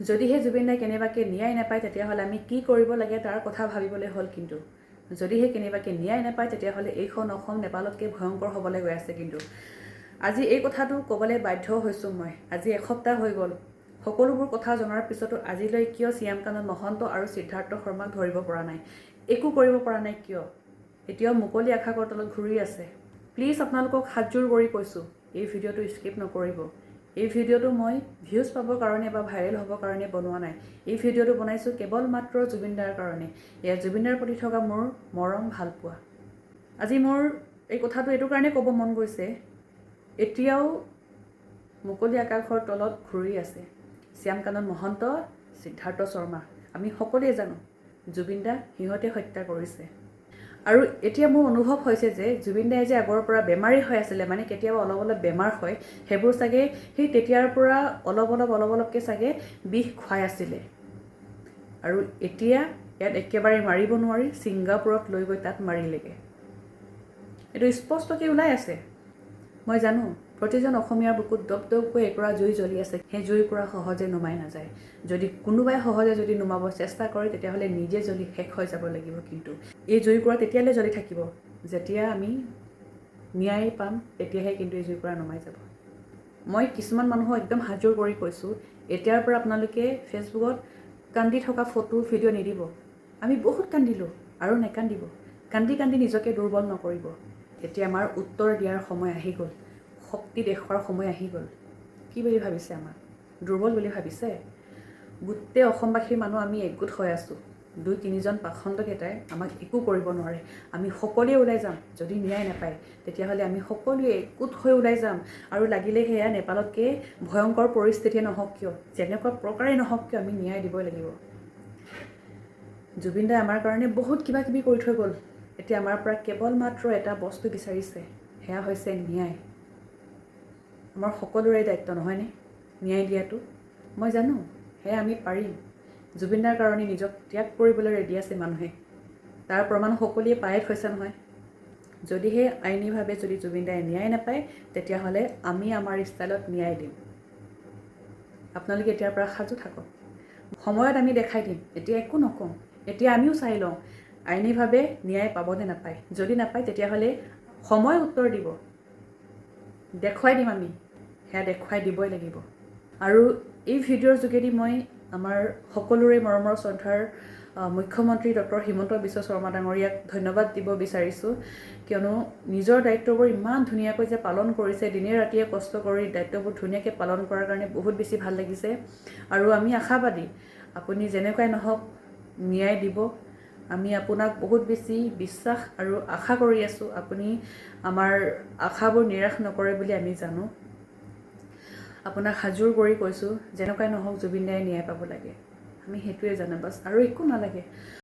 যদিহে জুবিন দাই কেনেবাকৈ ন্যায় নাপায় তেতিয়াহ'লে আমি কি কৰিব লাগে তাৰ কথা ভাবিবলৈ হ'ল কিন্তু। যদিহে কেনেবাকৈ ন্যায় নাপায় তেতিয়াহ'লে এইখন অসম নেপালতকৈ ভয়ংকৰ হ'বলৈ গৈ আছে কিন্তু। আজি এই কথাটো ক'বলৈ বাধ্য হৈছোঁ মই। আজি এসপ্তাহ হৈ গ'ল। সকলোবোৰ কথা জনাৰ পিছতো আজিলৈ কিয় শ্যামকানন্দ মহন্ত আৰু সিদ্ধাৰ্থ শৰ্মাক ধৰিব পৰা নাই? একো কৰিব পৰা নাই কিয়? এতিয়াও মুকলি আকাশৰ তলত ঘূৰি আছে। প্লিজ আপোনালোকক হাতযোৰ কৰি কৈছোঁ এই ভিডিঅ'টো স্কিপ নকৰিব। এই ভিডিঅ'টো মই ভিউজ পাবৰ কাৰণে বা ভাইৰেল হ'বৰ কাৰণে বনোৱা নাই। এই ভিডিঅ'টো বনাইছোঁ কেৱল মাত্ৰ জুবিনদাৰ কাৰণে। এয়া জুবিনদাৰ প্ৰতি থকা মোৰ মৰম ভালপোৱা আজি মোৰ এই কথাটো এইটো কাৰণে ক'ব মন গৈছে এতিয়াও মুকলি আকাশৰ তলত ঘূৰি আছে। শ্যামকানন্দ মহন্ত সিদ্ধাৰ্থ শৰ্মা। আমি সকলোৱে জানো জুবিন দা সিহঁতে হত্যা কৰিছে। আৰু এতিয়া মোৰ অনুভৱ হৈছে যে জুবিন দাই যে আগৰ পৰা বেমাৰী হৈ আছিলে মানে কেতিয়াবা অলপ অলপ বেমাৰ হয় সেইবোৰ চাগে সেই তেতিয়াৰ পৰা অলপ অলপ অলপ অলপকৈ চাগে বিষ খুৱাই আছিলে। আৰু এতিয়া ইয়াত একেবাৰে মাৰিব নোৱাৰি ছিংগাপুৰত লৈ গৈ তাত মাৰিলেগৈ। এইটো স্পষ্টকৈ ওলাই আছে। মই জানো। প্ৰতিজন অসমীয়াৰ বুকুত দপ দপকৈ একুৰা জুই জ্বলি আছে। সেই জুইকুৰা সহজে নুমাই নাযায়। যদি কোনোবাই সহজে যদি নুমাব চেষ্টা কৰে তেতিয়াহ'লে নিজে জ্বলি শেষ হৈ যাব লাগিব কিন্তু। এই জুইকুৰা তেতিয়ালৈ জ্বলি থাকিব। যেতিয়া আমি ন্যায় পাম তেতিয়াহে কিন্তু এই জুইকুৰা নুমাই যাব। মই কিছুমান মানুহক একদম হাজোৰ কৰি কৈছোঁ এতিয়াৰ পৰা আপোনালোকে ফেচবুকত কান্দি থকা ফটো ভিডিঅ' নিদিব। আমি বহুত কান্দিলোঁ আৰু নেকান্দিব। কান্দি কান্দি নিজকে দুৰ্বল নকৰিব। এতিয়া আমাৰ উত্তৰ দিয়াৰ সময় আহি গ'ল। শক্তি দেখুওৱাৰ সময় আহি গ'ল। কি বুলি ভাবিছে আমাক দুৰ্বল বুলি ভাবিছে? গোটেই অসমবাসীৰ মানুহ আমি একগোট হৈ আছোঁ। দুই তিনিজন পাখণ্ডকেইটাই আমাক একো কৰিব নোৱাৰে। আমি সকলোৱে ওলাই যাম। যদি ন্যায় নাপায় তেতিয়াহ'লে আমি সকলোৱে একগোট হৈ ওলাই যাম। আৰু লাগিলে সেয়া নেপালতকৈ ভয়ংকৰ পৰিস্থিতিয়ে নহওক কিয়? যেনেকুৱা প্ৰকাৰেই নহওক কিয় আমি ন্যায় দিবই লাগিব। জুবিন দাই আমাৰ কাৰণে বহুত কিবা কিবি কৰি থৈ গ'ল। এতিয়া আমাৰ পৰা কেৱল মাত্ৰ এটা বস্তু বিচাৰিছে। সেয়া হৈছে ন্যায়। আমাৰ সকলোৰে দায়িত্ব নহয়নে? ন্যায় দিয়াটো? মই জানো সেয়া আমি পাৰিম। জুবিনদাৰ কাৰণে নিজক ত্যাগ কৰিবলৈ ৰেডি আছে মানুহে। তাৰ প্ৰমাণ সকলোৱে পায়ে থৈছে নহয়। যদিহে আইনীভাৱে যদি জুবিন দাই ন্যায় নাপায় তেতিয়াহ'লে আমি আমাৰ ষ্টাইলত ন্যায় দিম। আপোনালোকে এতিয়াৰ পৰা সাজু থাকক। সময়ত আমি দেখাই দিম এতিয়া একো নকওঁ। এতিয়া আমিও চাই লওঁ আইনীভাৱে ন্যায় পাবনে নাপায়। যদি নাপায় তেতিয়াহ'লে সময় উত্তৰ দিব। দেখুৱাই দিম আমি। সেয়া দেখুৱাই দিবই লাগিব। আৰু এই ভিডিঅ'ৰ যোগেদি মই আমাৰ সকলোৰে মৰমৰ শ্ৰদ্ধাৰ মুখ্যমন্ত্ৰী ডক্টৰ হিমন্ত বিশ্ব শৰ্মা ডাঙৰীয়াক ধন্যবাদ দিব বিচাৰিছোঁ। কিয়নো নিজৰ দায়িত্ববোৰ ইমান ধুনীয়াকৈ যে পালন কৰিছে দিনে ৰাতিয়ে কষ্ট কৰি দায়িত্ববোৰ ধুনীয়াকৈ পালন কৰাৰ কাৰণে বহুত বেছি ভাল লাগিছে। আৰু আমি আশাবাদী আপুনি যেনেকুৱাই নহওক ন্যায় দিব। আমি আপোনাক বহুত বেছি বিশ্বাস আৰু আশা কৰি আছোঁ আপুনি আমাৰ আশাবোৰ নিৰাশ নকৰে বুলি আমি জানো। আপোনাক সাজুৰ কৰি কৈছোঁ যেনেকুৱাই নহওক জুবিন দাই ন্যায় পাব লাগে। আমি সেইটোৱে জানো বাছ আৰু একো নালাগে।